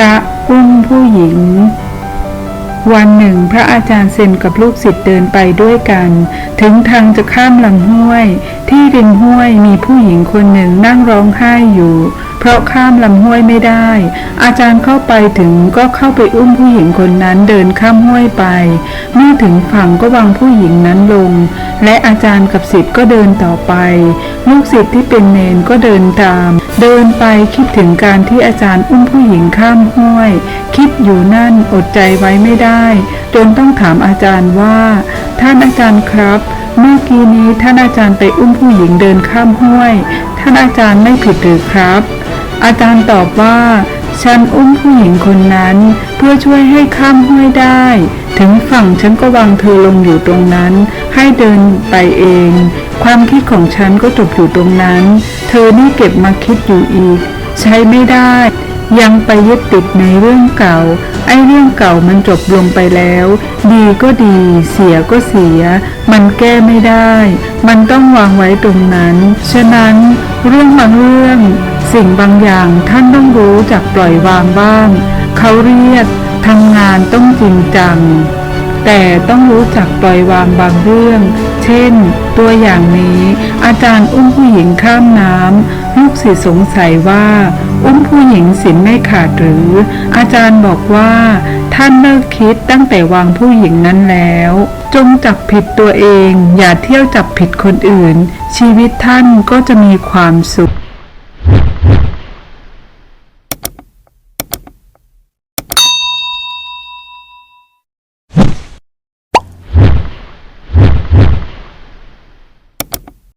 ระอุ้มผู้หญิง วันหนึ่งพระอาจารย์เซนกับลูกศิษย์เดินไปด้วยกัน ถึงทางจะข้ามลำห้วย ที่ริมห้วยมีผู้หญิงคนหนึ่งนั่งร้องไห้อยู่ เพราะข้ามลำห้วยไม่ได้ อาจารย์เข้าไปถึงก็เข้าไปอุ้มผู้หญิงคนนั้นเดินข้ามห้วยไป เมื่อถึงฝั่งก็วางผู้หญิงนั้นลง และอาจารย์กับศิษย์ก็เดินต่อไป ลูกศิษย์ที่เป็นเนนก็เดินตาม เดินไปคิดถึงการที่อาจารย์อุ้มผู้หญิงข้ามห้วย คิดอยู่นั่นอดใจไว้ไม่ได้ จนต้องถามอาจารย์ว่า ท่านอาจารย์ครับเมื่อกี้นี้ท่านอาจารย์ไปอุ้มผู้หญิงเดินข้ามห้วย ท่านอาจารย์ไม่ผิดหรือครับ อาจารย์ตอบว่า ฉันอุ้มผู้หญิงคนนั้น เพื่อช่วยให้ข้ามห้วยได้ ถึงฝั่งฉันก็วางเธอลงอยู่ตรงนั้น ให้เดินไปเอง ความคิดของฉันก็จบอยู่ตรงนั้น เธอนี่เก็บมาคิดอยู่อีก ใช้ไม่ได้ ยังไปยึดติดในเรื่องเก่า ไอ้เรื่องเก่ามันจบลงไปแล้ว ดีก็ดี เสียก็เสีย มันแก้ไม่ได้ มันต้องวางไว้ตรงนั้น ฉะนั้นเรื่องบางเรื่อง สิ่งบางอย่างท่านต้องรู้จักปล่อยวางบ้าง เขาเรียกทำงานต้องจริงจัง แต่ต้องรู้จักปล่อยวางบางเรื่อง เช่น ตัวอย่างนี้ อาจารย์อุ้มผู้หญิงข้ามน้ำลูกศิษย์สงสัยว่า อุ้มผู้หญิงศีลไม่ขาดหรือ อาจารย์บอกว่า ท่านเลิกคิดตั้งแต่วางผู้หญิงนั้นแล้วจงจับผิดตัวเอง อย่าเที่ยวจับผิดคนอื่น ชีวิตท่านก็จะมีความสุข